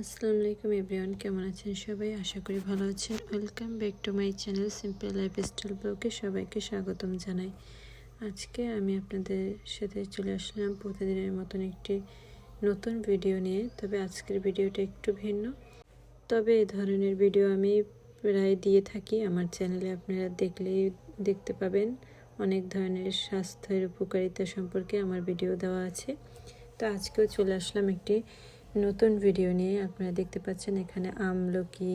আসসালামু আলাইকুম এভরিওয়ান, কেমন আছেন সবাই? আশা করি ভালো আছেন। Welcome back to my channel simple lifestyle ব্লগে সবাইকে স্বাগতম জানাই। আজকে আমি আপনাদের সাথে চলে আসলাম প্রতিদিনের মতন একটি নতুন ভিডিও নিয়ে। তবে আজকের ভিডিওটা একটু ভিন্ন। তবে এই ধরনের ভিডিও আমি প্রায় দিয়ে থাকি। আমার চ্যানেলে আপনারা দেখলেই দেখতে পাবেন অনেক ধরনের স্বাস্থ্যের উপকারিতা সম্পর্কে আমার ভিডিও দেওয়া আছে। তো আজকেও চলে আসলাম একটি নতুন ভিডিও নিয়ে আপনারা দেখতে পাচ্ছেন এখানে আমলকি,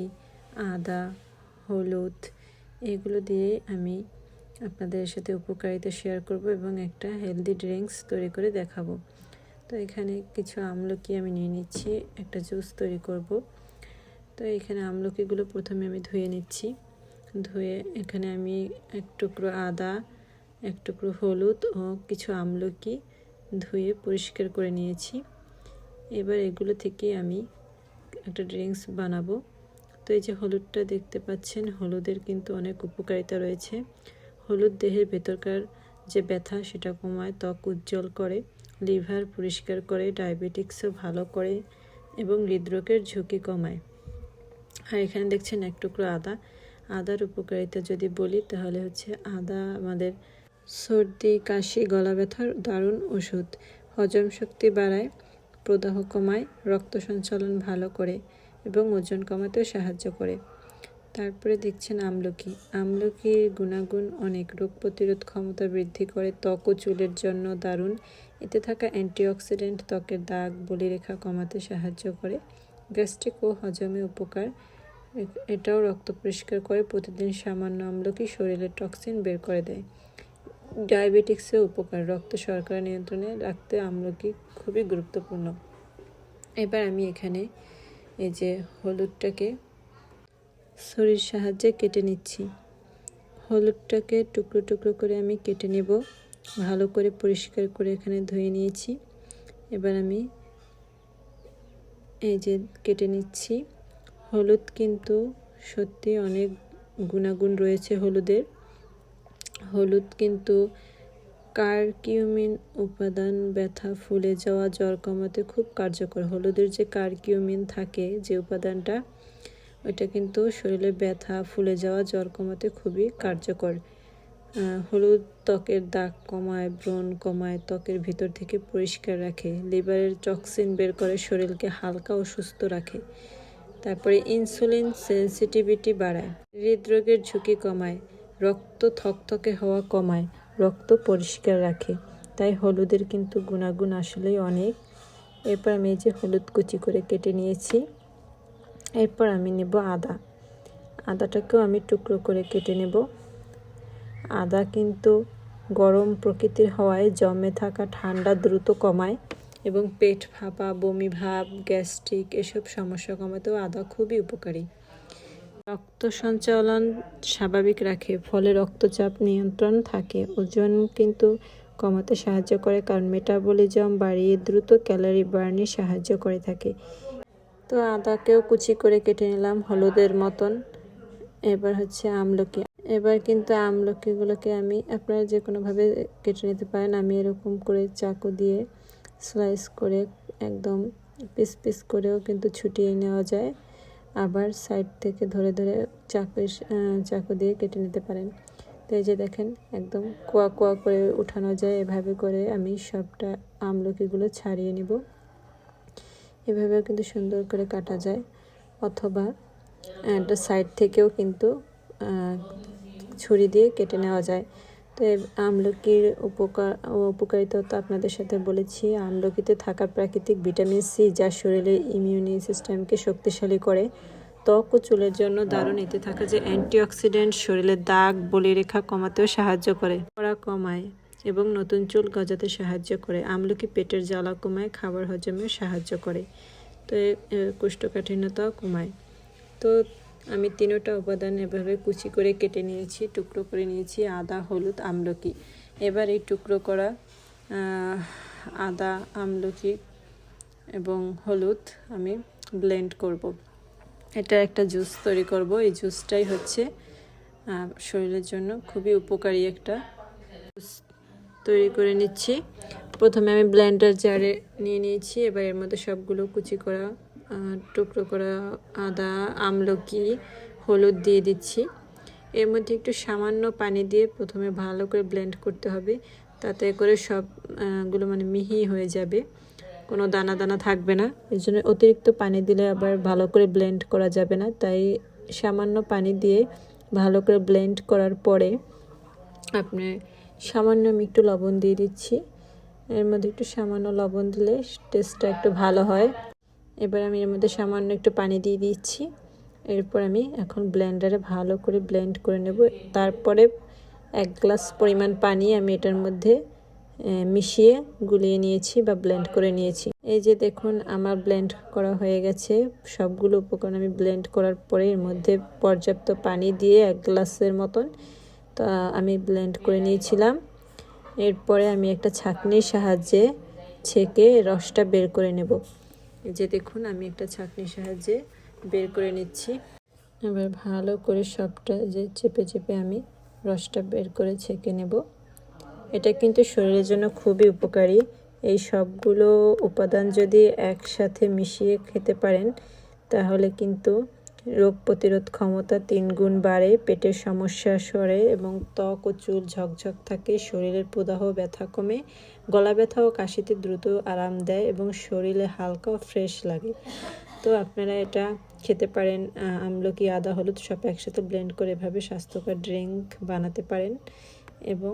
আদা, হলুদ এগুলো দিয়ে আমি আপনাদের সাথে উপকারিতা শেয়ার করব এবং একটা হেলদি ড্রিঙ্কস তৈরি করে দেখাবো। তো এখানে কিছু আমলকি আমি নিয়ে নিচ্ছি, একটা জুস তৈরি করব। তো এখানে আমলকিগুলো প্রথমে আমি ধুয়ে নিচ্ছি। ধুয়ে এখানে আমি এক টুকরো আদা, এক টুকরো হলুদ ও কিছু আমলকি ধুয়ে পরিষ্কার করে নিয়েছি। এবার এগুলো থেকে আমি একটা ড্রিঙ্কস বানাবো। তো এই যে হলুদটা দেখতে পাচ্ছেন, হলুদের কিন্তু অনেক উপকারিতা রয়েছে। হলুদ দেহের ভেতরকার যে ব্যথা সেটা কমায়, ত্বক উজ্জ্বল করে, লিভার পরিষ্কার করে, ডায়াবেটিক্সও ভালো করে এবং হৃদরোগের ঝুঁকি কমায়। আর এখানে দেখছেন এক টুকরো আদা। আদার উপকারিতা যদি বলি, তাহলে হচ্ছে আদা আমাদের সর্দি, কাশি গলা ব্যথার দারুণ ওষুধ। হজম শক্তি বাড়ায়। প্রদাহ কমায়, রক্ত সঞ্চালন ভালো করে এবং ওজন কমাতেও সাহায্য করে। তারপরে দেখছেন আমলকি। আমলকির গুণাগুণ অনেক। রোগ প্রতিরোধ ক্ষমতা বৃদ্ধি করে, ত্বক ও চুলের জন্য দারুণ। এতে থাকা অ্যান্টিঅক্সিডেন্ট ত্বকের দাগ, বলিরেখা কমাতে সাহায্য করে। গ্যাস্ট্রিক ও হজমে উপকার। এটাও রক্ত পরিষ্কার করে প্রতিদিন সামান্য আমলকি শরীরের টক্সিন বের করে দেয়। ডায়াবেটিক্সের উপকার, রক্ত শর্করা নিয়ন্ত্রণে রাখতে আমলকি খুবই গুরুত্বপূর্ণ। এবার আমি এখানে এই যে হলুদটাকে ছুরির সাহায্যে কেটে নিচ্ছি। হলুদটাকে টুকরো টুকরো করে আমি কেটে নেব। ভালো করে পরিষ্কার করে এখানে ধুয়ে নিয়েছি। এবার আমি এই যে কেটে নিচ্ছি। হলুদ কিন্তু সত্যি অনেক গুণাগুণ রয়েছে হলুদের। হলুদ কিন্তু কারকিউমিন উপাদান ব্যথা, ফুলে যাওয়া, জ্বর কমাতে খুব কার্যকর। হলুদের যে কারকিউমিন থাকে যে উপাদানটা, ওইটা কিন্তু শরীরে ব্যথা, ফুলে যাওয়া, জ্বর কমাতে খুবই কার্যকর। হলুদ ত্বকের দাগ কমায়, ব্রণ কমায়, ত্বকের ভিতর থেকে পরিষ্কার রাখে, লিভারের টক্সিন বের করে শরীরকে হালকা ও সুস্থ রাখে। তারপরে ইনসুলিন সেন্সিটিভিটি বাড়ায়, হৃদরোগের ঝুঁকি কমায় রক্ত থকথকে হওয়া কমায়, রক্ত পরিষ্কার রাখে। তাই হলুদের কিন্তু গুণাগুণ আসলেই অনেক। এরপর আমি এই যে হলুদ কুচি করে কেটে নিয়েছি। এরপর আমি নেব আদা। আদাটাকেও আমি টুকরো করে কেটে নেব। আদা কিন্তু গরম প্রকৃতির হওয়ায় জমে থাকা ঠান্ডা দ্রুত কমায় এবং পেট ফাঁপা বমি ভাব, গ্যাস্ট্রিক এসব সমস্যা কমাতেও আদা খুবই উপকারী। রক্ত সঞ্চালন স্বাভাবিক রাখে, ফলে রক্তচাপ নিয়ন্ত্রণ থাকে। ওজন কিন্তু কমাতে সাহায্য করে, কারণ মেটাবলিজম বাড়িয়ে দ্রুত ক্যালোরি বার্নে সাহায্য করে থাকে। তো আদাকেও কুচি করে কেটে নিলাম হলুদের মতন। এবার হচ্ছে আমলকি। এবার কিন্তু আমলকিগুলোকে আমি আপনারা যে কোনোভাবে কেটে নিতে পারেন, আমি এরকম করে চাকু দিয়ে স্লাইস করে একদম পিস পিস করেও কিন্তু ছুটিয়ে নেওয়া যায়। আবার সাইড থেকে ধরে ধরে চাকু চাকু দিয়ে কেটে নিতে পারেন। তো এই যে দেখেন, একদম কোয়া কোয়া করে উঠানো যায়। এভাবে করে আমি সবটা আমলকিগুলো ছাড়িয়ে নিব। এভাবেও কিন্তু সুন্দর করে কাটা যায়। অথবা একটা সাইড থেকেও কিন্তু ছুরি দিয়ে কেটে নেওয়া যায়। তো আমলকির উপকার উপকারিতা আপনাদের সাথে বলেছি। আমলকিতে থাকা প্রাকৃতিক ভিটামিন সি, যা শরীরের ইমিউনি সিস্টেমকে শক্তিশালী করে। ত্বক ও চুলের জন্য দারুণ। এতে থাকা যে অ্যান্টিঅক্সিডেন্ট শরীরের দাগ বলিরেখা কমাতেও সাহায্য করে পড়া কমায় এবং নতুন চুল গজাতে সাহায্য করে। আমলকি পেটের জ্বালা কমায়, খাবার হজমেও সাহায্য করে। তো কোষ্ঠকাঠিন্যতাও কমায়। তো আমি তিনোটা উপাদান এভাবে কুচি করে কেটে নিয়েছি, টুকরো করে নিয়েছি, আদা, হলুদ, আমলকি। এবার এই টুকরো করা আদা, আমলকি এবং হলুদ আমি ব্লেন্ড করব। এটা একটা জুস তৈরি করব। এই জুসটাই হচ্ছে শরীরের জন্য খুবই উপকারী একটা জুস তৈরি করে নিচ্ছি। প্রথমে আমি ব্লেন্ডার জারে নিয়ে নিয়েছি, এবার এর মধ্যে সবগুলো কুচি করা টুকরো করা আদা, আমলকি, হলুদ দিয়ে দিচ্ছি। এর মধ্যে একটু সামান্য পানি দিয়ে প্রথমে ভালো করে ব্লেন্ড করতে হবে। তাতে করে সবগুলো মানে মিহি হয়ে যাবে। কোনো দানা দানা থাকবে না। এই জন্য অতিরিক্ত পানি দিলে আবার ভালো করে ব্লেন্ড করা যাবে না। তাই সামান্য পানি দিয়ে ভালো করে ব্লেন্ড করার পরে আপনি সামান্য আমি একটু লবণ দিয়ে দিচ্ছি। এর মধ্যে একটু সামান্য লবণ দিলে টেস্টটা একটু ভালো হয়। এবার আমি এর মধ্যে সামান্য একটু পানি দিয়ে দিচ্ছি। এরপর আমি এখন ব্লেন্ডারে ভালো করে ব্লেন্ড করে নেব। তারপরে এক গ্লাস পরিমাণ পানি আমি এটার মধ্যে মিশিয়ে গুলিয়ে নিয়েছি বা ব্লেন্ড করে নিয়েছি। এই যে দেখুন, আমার ব্লেন্ড করা হয়ে গেছে। সবগুলো উপকরণ আমি ব্লেন্ড করার পরে এর মধ্যে পর্যাপ্ত পানি দিয়ে এক গ্লাসের মতন, তা, আমি ব্লেন্ড করে নিয়েছিলাম। এরপরে আমি একটা ছাঁকনির সাহায্যে ছেঁকে রসটা বের করে নেব। যে দেখুন, আমি একটা ছাঁকনির সাহায্যে বের করে নিচ্ছি। এবার ভালো করে সবটা যে চেপে চেপে আমি রসটা বের করে ছেঁকে নেব। এটা কিন্তু শরীরের জন্য খুবই উপকারী। এই সবগুলো উপাদান যদি একসাথে মিশিয়ে খেতে পারেন, তাহলে কিন্তু রোগ প্রতিরোধ ক্ষমতা তিন গুণ বাড়ে, পেটের সমস্যা সরে এবং ত্বক ও চুল ঝকঝক থাকে, শরীরের প্রদাহ ব্যথা কমে, গলা ব্যথা ও কাশিতে দ্রুত আরাম দেয় এবং শরীরে হালকা ও ফ্রেশ লাগে। তো আপনারা এটা খেতে পারেন আমলকি, আদা, হলুদ সব একসাথে ব্লেন্ড করে এভাবে স্বাস্থ্যকর ড্রিঙ্ক বানাতে পারেন এবং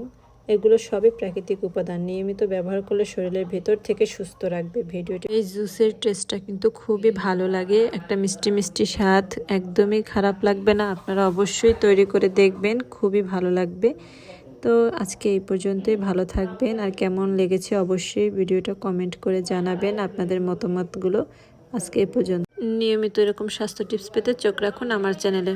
এগুলো সবই প্রাকৃতিক উপাদান। নিয়মিত ব্যবহার করলে শরীরের ভেতর থেকে সুস্থ রাখবে ভিডিওটি। এই জুসের টেস্টটা কিন্তু খুবই ভালো লাগে একটা মিষ্টি মিষ্টি স্বাদ একদমই খারাপ লাগবে না আপনারা অবশ্যই তৈরি করে দেখবেন খুবই ভালো লাগবে। তো আজকে এই পর্যন্তই ভালো থাকবেন আর কেমন লেগেছে অবশ্যই ভিডিওটা কমেন্ট করে জানাবেন আপনাদের মতামতগুলো। আজকে এই পর্যন্ত। নিয়মিত এরকম স্বাস্থ্য টিপস পেতে চোখ রাখুন আমার চ্যানেলে।